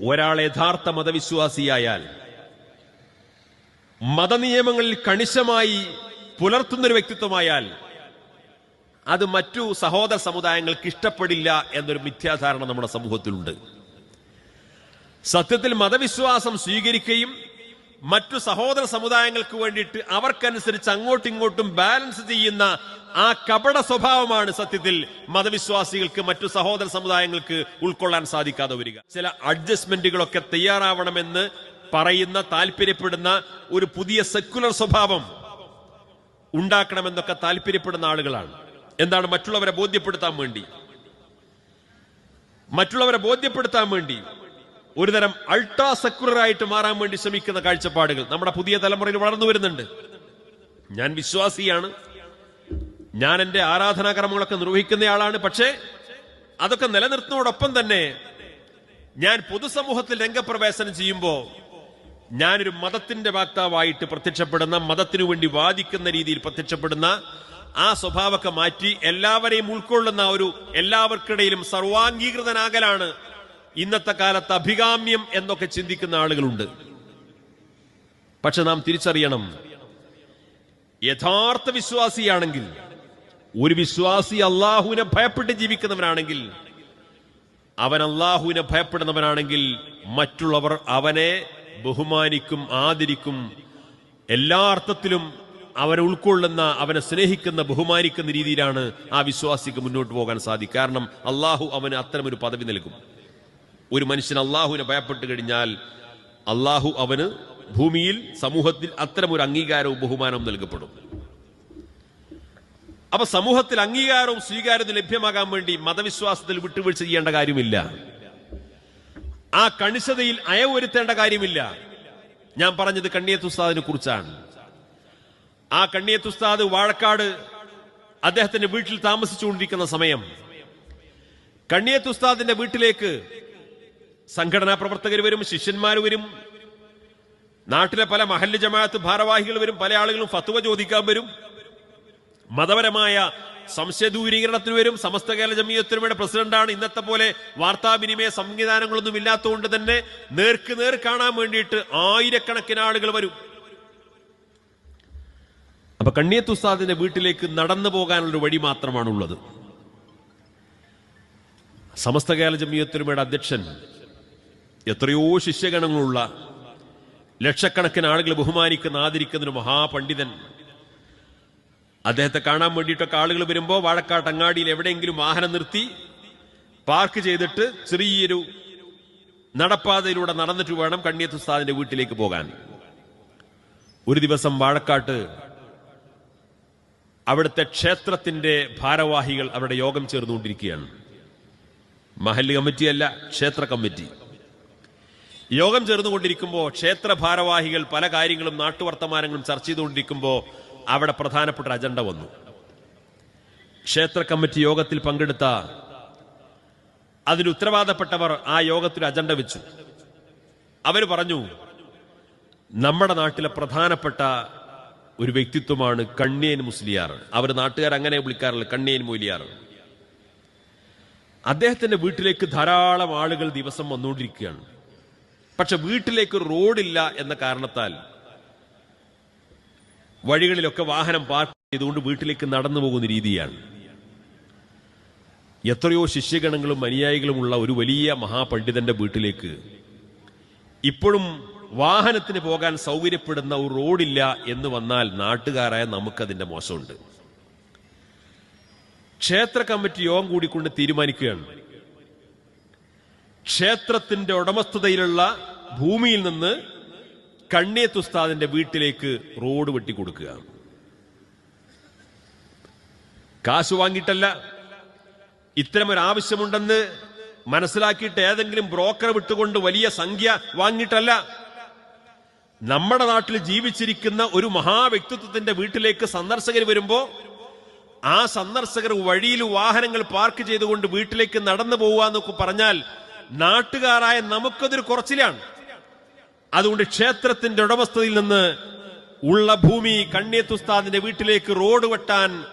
ഒരാൾ യഥാർത്ഥ മതവിശ്വാസിയായാൽ മതനിയമങ്ങളിൽ കണിശമായി പുലർത്തുന്നൊരു വ്യക്തിത്വമായാൽ അത് മറ്റു സഹോദര സമുദായങ്ങൾക്ക് ഇഷ്ടപ്പെടില്ല എന്നൊരു മിഥ്യാധാരണ നമ്മുടെ സമൂഹത്തിലുണ്ട്. സത്യത്തിൽ മതവിശ്വാസം സ്വീകരിക്കുകയും മറ്റു സഹോദര സമുദായങ്ങൾക്ക് വേണ്ടിയിട്ട് അവർക്കനുസരിച്ച് അങ്ങോട്ടും ഇങ്ങോട്ടും ബാലൻസ് ചെയ്യുന്ന ആ കപട സ്വഭാവമാണ് സത്യത്തിൽ മതവിശ്വാസികൾക്ക് മറ്റു സഹോദര സമുദായങ്ങൾക്ക് ഉൾക്കൊള്ളാൻ സാധിക്കാതെ വരിക. ചില അഡ്ജസ്റ്റ്മെന്റുകളൊക്കെ തയ്യാറാവണമെന്ന് പറയുന്ന താല്പര്യപ്പെടുന്ന ഒരു പുതിയ സെക്കുലർ സ്വഭാവം ഉണ്ടാക്കണമെന്നൊക്കെ താല്പര്യപ്പെടുന്ന ആളുകളാണ്. എന്താണ് മറ്റുള്ളവരെ ബോധ്യപ്പെടുത്താൻ വേണ്ടി? മറ്റുള്ളവരെ ബോധ്യപ്പെടുത്താൻ വേണ്ടി ഒരുതരം അൾട്രാ സെക്യുലർ ആയിട്ട് മാറാൻ വേണ്ടി ശ്രമിക്കുന്ന കാഴ്ചപ്പാടുകൾ നമ്മുടെ പുതിയ തലമുറയിൽ വളർന്നു വരുന്നുണ്ട്. ഞാൻ വിശ്വാസിയാണ്. ഞാൻ എന്റെ ആരാധനാക്രമങ്ങളൊക്കെ നിർവഹിക്കുന്നയാളാണ് പക്ഷേ അതൊക്കെ നിലനിർത്തുന്നതോടൊപ്പം തന്നെ ഞാൻ പൊതുസമൂഹത്തിൽ രംഗപ്രവേശനം ചെയ്യുമ്പോൾ ഞാനൊരു മതത്തിന്റെ വാക്താവായിട്ട് പ്രത്യക്ഷപ്പെടുന്ന മതത്തിനു വേണ്ടി വാദിക്കുന്ന രീതിയിൽ പ്രത്യക്ഷപ്പെടുന്ന ആ സ്വഭാവമൊക്കെ മാറ്റി എല്ലാവരെയും ഉൾക്കൊള്ളുന്ന ഒരു എല്ലാവർക്കിടയിലും സർവാംഗീകൃതനാകലാണ് ഇന്നത്തെ കാലത്ത് അഭികാമ്യം എന്നൊക്കെ ചിന്തിക്കുന്ന ആളുകളുണ്ട്. പക്ഷെ നാം തിരിച്ചറിയണം യഥാർത്ഥ വിശ്വാസിയാണെങ്കിൽ ഒരു വിശ്വാസി അള്ളാഹുവിനെ ഭയപ്പെട്ട് ജീവിക്കുന്നവനാണെങ്കിൽ അവൻ അള്ളാഹുവിനെ ഭയപ്പെടുന്നവനാണെങ്കിൽ മറ്റുള്ളവർ അവനെ ബഹുമാനിക്കും ആദരിക്കും എല്ലാ അർത്ഥത്തിലും അവനെ ഉൾക്കൊള്ളുന്ന അവനെ സ്നേഹിക്കുന്ന ബഹുമാനിക്കുന്ന രീതിയിലാണ് ആ വിശ്വാസിക്ക് മുന്നോട്ട് പോകാൻ സാധിക്കും കാരണം അള്ളാഹു അവന് അത്തരമൊരു പദവി നൽകും. ഒരു മനുഷ്യൻ അള്ളാഹുവിനെ ഭയപ്പെട്ട് കഴിഞ്ഞാൽ അള്ളാഹു അവന് ഭൂമിയിൽ സമൂഹത്തിൽ അത്തരമൊരു അംഗീകാരവും ബഹുമാനവും നൽകപ്പെടും. അപ്പൊ സമൂഹത്തിൽ അംഗീകാരവും സ്വീകാര്യവും ലഭ്യമാകാൻ വേണ്ടി മതവിശ്വാസത്തിൽ വിട്ടുവീഴ്ച ചെയ്യേണ്ട കാര്യമില്ല. ആ കണിശതയിൽ അയവരുത്തേണ്ട കാര്യമില്ല. ഞാൻ പറഞ്ഞത് കണ്ണിയത്ത് ഉസ്താദിനെ കുറിച്ചാണ്. ആ കണ്ണിയത്ത് ഉസ്താദ് വാഴക്കാട് അദ്ദേഹത്തിന്റെ വീട്ടിൽ താമസിച്ചുകൊണ്ടിരിക്കുന്ന സമയം കണ്ണിയത്ത് ഉസ്താദിന്റെ വീട്ടിലേക്ക് സംഘടനാ പ്രവർത്തകർ വരും ശിഷ്യന്മാർ വരും. നാട്ടിലെ പല മഹല്ല് ജമാഅത്ത് ഭാരവാഹികൾ വരും പല ആളുകളും ഫത്വ ചോദിക്കാൻ വരും. മതപരമായ സംശയദൂരീകരണത്തിന് വരും. സമസ്ത കേരള ജമീയത്തിനുമയുടെ പ്രസിഡന്റാണ്. ഇന്നത്തെ പോലെ വാർത്താവിനിമയ സംവിധാനങ്ങളൊന്നും ഇല്ലാത്തതുകൊണ്ട് തന്നെ നേർക്ക് നേർ കാണാൻ വേണ്ടിയിട്ട് ആയിരക്കണക്കിന് ആളുകൾ വരും. അപ്പൊ കണ്ണിയത്ത് ഉസ്താദിന്റെ വീട്ടിലേക്ക് നടന്നു പോകാനുള്ള വഴി മാത്രമാണുള്ളത്. സമസ്ത കേരള ജമീയത്തിനുമയുടെ അധ്യക്ഷൻ എത്രയോ ശിഷ്യഗണങ്ങളുള്ള ലക്ഷക്കണക്കിന് ആളുകൾ ബഹുമാനിക്കുന്ന ആദരിക്കുന്ന ഒരു മഹാപണ്ഡിതൻ. അദ്ദേഹത്തെ കാണാൻ വേണ്ടിയിട്ടൊക്കെ ആളുകൾ വരുമ്പോൾ വാഴക്കാട്ട് അങ്ങാടിയിൽ എവിടെയെങ്കിലും വാഹനം നിർത്തി പാർക്ക് ചെയ്തിട്ട് ചെറിയൊരു നടപ്പാതയിലൂടെ നടന്നിട്ട് വേണം കണ്ണിയത്ത് ഉസ്താദിന്റെ വീട്ടിലേക്ക് പോകാൻ. ഒരു ദിവസം വാഴക്കാട്ട് അവിടുത്തെ ക്ഷേത്രത്തിന്റെ ഭാരവാഹികൾ അവിടെ യോഗം ചേർന്നുകൊണ്ടിരിക്കുകയാണ്. മഹല്ല് കമ്മിറ്റിയല്ല ക്ഷേത്ര കമ്മിറ്റി. യോഗം ചേർന്നുകൊണ്ടിരിക്കുമ്പോൾ ക്ഷേത്ര ഭാരവാഹികൾ പല കാര്യങ്ങളും നാട്ടുവർത്തമാനങ്ങളും ചർച്ച ചെയ്തുകൊണ്ടിരിക്കുമ്പോൾ അവിടെ പ്രധാനപ്പെട്ട അജണ്ട വന്നു. ക്ഷേത്ര കമ്മിറ്റി യോഗത്തിൽ പങ്കെടുത്ത അതിന് ഉത്തരവാദപ്പെട്ടവർ ആ യോഗത്തിൽ അജണ്ട വെച്ചു. അവർ പറഞ്ഞു നമ്മുടെ നാട്ടിലെ പ്രധാനപ്പെട്ട ഒരു വ്യക്തിത്വമാണ് കണ്ണിയൻ മുസ്ലിയാർ. അവർ നാട്ടുകാർ അങ്ങനെ വിളിക്കാറില്ല കണ്ണിയൻ മൂലിയാർ അദ്ദേഹത്തിന്റെ വീട്ടിലേക്ക് ധാരാളം ആളുകൾ ദിവസം വന്നുകൊണ്ടിരിക്കുകയാണ്. പക്ഷെ വീട്ടിലേക്ക് റോഡില്ല എന്ന കാരണത്താൽ വഴികളിലൊക്കെ വാഹനം പാർക്ക് ചെയ്തുകൊണ്ട് വീട്ടിലേക്ക് നടന്നു പോകുന്ന രീതിയാണ്. എത്രയോ ശിഷ്യഗണങ്ങളും അനുയായികളുമുള്ള ഒരു വലിയ മഹാപണ്ഡിതന്റെ വീട്ടിലേക്ക് ഇപ്പോഴും വാഹനത്തിന് പോകാൻ സൗകര്യപ്പെടുന്ന ഒരു റോഡില്ല എന്ന് വന്നാൽ നാട്ടുകാരായ നമുക്കതിന്റെ മോശമുണ്ട്. ക്ഷേത്ര കമ്മിറ്റി യോഗം കൂടിക്കൊണ്ട് തീരുമാനിക്കുകയാണ്. ക്ഷേത്രത്തിന്റെ ഉടമസ്ഥതയിലുള്ള ഭൂമിയിൽ നിന്ന് കണ്ണിയത്ത് ഉസ്താദിന്റെ വീട്ടിലേക്ക് റോഡ് വെട്ടിക്കൊടുക്കുക കാശ് വാങ്ങിയിട്ടല്ല. ഇത്തരമൊരു ആവശ്യമുണ്ടെന്ന് മനസ്സിലാക്കിയിട്ട് ഏതെങ്കിലും ബ്രോക്കർ വിട്ടുകൊണ്ട് വലിയ സംഖ്യ വാങ്ങിയിട്ടല്ല. നമ്മുടെ നാട്ടിൽ ജീവിച്ചിരിക്കുന്ന ഒരു മഹാവ്യക്തിത്വത്തിന്റെ വീട്ടിലേക്ക് സന്ദർശകർ വരുമ്പോ ആ സന്ദർശകർ വഴിയിൽ വാഹനങ്ങൾ പാർക്ക് ചെയ്തുകൊണ്ട് വീട്ടിലേക്ക് നടന്നു പോവുക എന്നൊക്കെ പറഞ്ഞാൽ നാട്ടുകാരായ നമുക്കതൊരു കുറച്ചിലാണ്. അതുകൊണ്ട് ക്ഷേത്രത്തിന്റെ ഉടമസ്ഥതയിൽ നിന്ന് ഉള്ള ഭൂമി കണ്ണിയത്തുസ്താദിന്റെ വീട്ടിലേക്ക് റോഡ് വെട്ടാൻ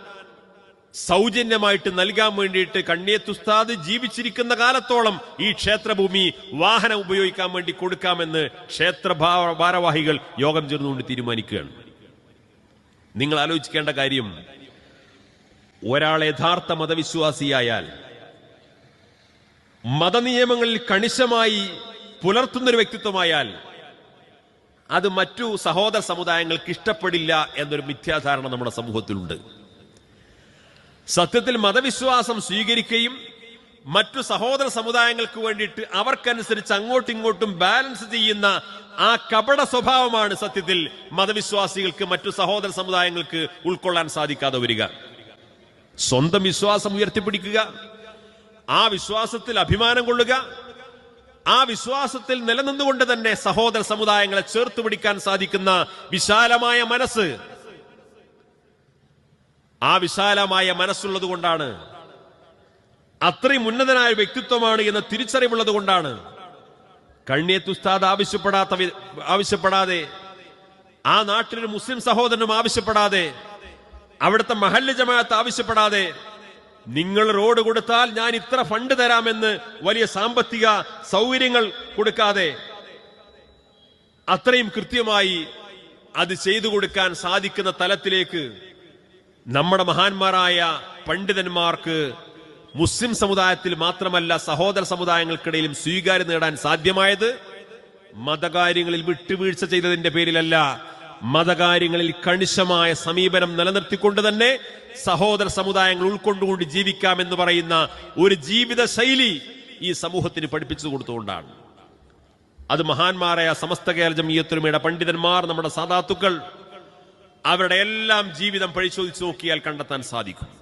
സൗജന്യമായിട്ട് നൽകാൻ വേണ്ടിയിട്ട് കണ്ണിയത്തുസ്താദ് ജീവിച്ചിരിക്കുന്ന കാലത്തോളം ഈ ക്ഷേത്രഭൂമി വാഹനം ഉപയോഗിക്കാൻ വേണ്ടി കൊടുക്കാമെന്ന് ക്ഷേത്ര ഭാരവാഹികൾ യോഗം ചേർന്നുകൊണ്ട് തീരുമാനിക്കുകയാണ്. നിങ്ങൾ ആലോചിക്കേണ്ട കാര്യം ഒരാൾ യഥാർത്ഥ മതവിശ്വാസിയായാൽ മതനിയമങ്ങളിൽ കണിശമായി പുലർത്തുന്നൊരു വ്യക്തിത്വമായാൽ അത് മറ്റു സഹോദര സമുദായങ്ങൾക്ക് ഇഷ്ടപ്പെടില്ല എന്നൊരു മിഥ്യാധാരണ നമ്മുടെ സമൂഹത്തിലുണ്ട്. സത്യത്തിൽ മതവിശ്വാസം സ്വീകരിക്കുകയും മറ്റു സഹോദര സമുദായങ്ങൾക്ക് വേണ്ടിയിട്ട് അവർക്കനുസരിച്ച് അങ്ങോട്ടും ഇങ്ങോട്ടും ബാലൻസ് ചെയ്യുന്ന ആ കപട സ്വഭാവമാണ് സത്യത്തിൽ മതവിശ്വാസികൾക്ക് മറ്റു സഹോദര സമുദായങ്ങൾക്ക് ഉൾക്കൊള്ളാൻ സാധിക്കാതെ വരിക. സ്വന്തം വിശ്വാസം ഉയർത്തിപ്പിടിക്കുക. ആ വിശ്വാസത്തിൽ അഭിമാനം കൊള്ളുക. ആ വിശ്വാസത്തിൽ നിലനിന്നുകൊണ്ട് തന്നെ സഹോദര സമുദായങ്ങളെ ചേർത്ത് പിടിക്കാൻ സാധിക്കുന്ന വിശാലമായ മനസ്സ്. ആ വിശാലമായ മനസ്സുള്ളത് കൊണ്ടാണ്. അത്രയും ഉന്നതനായ വ്യക്തിത്വമാണ് എന്ന തിരിച്ചറിവുള്ളത് കൊണ്ടാണ്. കണ്ണിയത്തുസ്താദ് ആവശ്യപ്പെടാത്ത ആവശ്യപ്പെടാതെ ആ നാട്ടിലൊരു മുസ്ലിം സഹോദരനും ആവശ്യപ്പെടാതെ അവിടുത്തെ മഹല്ല് ജമാഅത്ത് ആവശ്യപ്പെടാതെ നിങ്ങൾ റോഡ് കൊടുത്താൽ ഞാൻ ഇത്ര ഫണ്ട് തരാമെന്ന് വലിയ സാമ്പത്തിക സൗകര്യങ്ങൾ കൊടുക്കാതെ അത്രയും കൃത്യമായി അത് ചെയ്തു കൊടുക്കാൻ സാധിക്കുന്ന തലത്തിലേക്ക് നമ്മുടെ മഹാന്മാരായ പണ്ഡിതന്മാർക്ക് മുസ്ലിം സമുദായത്തിൽ മാത്രമല്ല സഹോദര സമുദായങ്ങൾക്കിടയിലും സ്വീകാര്യം നേടാൻ സാധ്യമായത് മതകാര്യങ്ങളിൽ വിട്ടുവീഴ്ച ചെയ്തതിന്റെ പേരിലല്ല. മതകാര്യങ്ങളിൽ കണിശമായ സമീപനം നിലനിർത്തിക്കൊണ്ട് തന്നെ സഹോദര സമുദായങ്ങൾ ഉൾക്കൊണ്ടുകൊണ്ട് ജീവിക്കാം എന്ന് പറയുന്ന ഒരു ജീവിത ശൈലി ഈ സമൂഹത്തിന് പഠിപ്പിച്ചു കൊടുത്തുകൊണ്ടാണ്. അത് മഹാന്മാരായ സമസ്ത കേരള ജമീയത്തുരുമയുടെ പണ്ഡിതന്മാർ നമ്മുടെ സാധാത്തുക്കൾ അവരുടെ എല്ലാം ജീവിതം പരിശോധിച്ച് നോക്കിയാൽ കണ്ടെത്താൻ സാധിക്കും.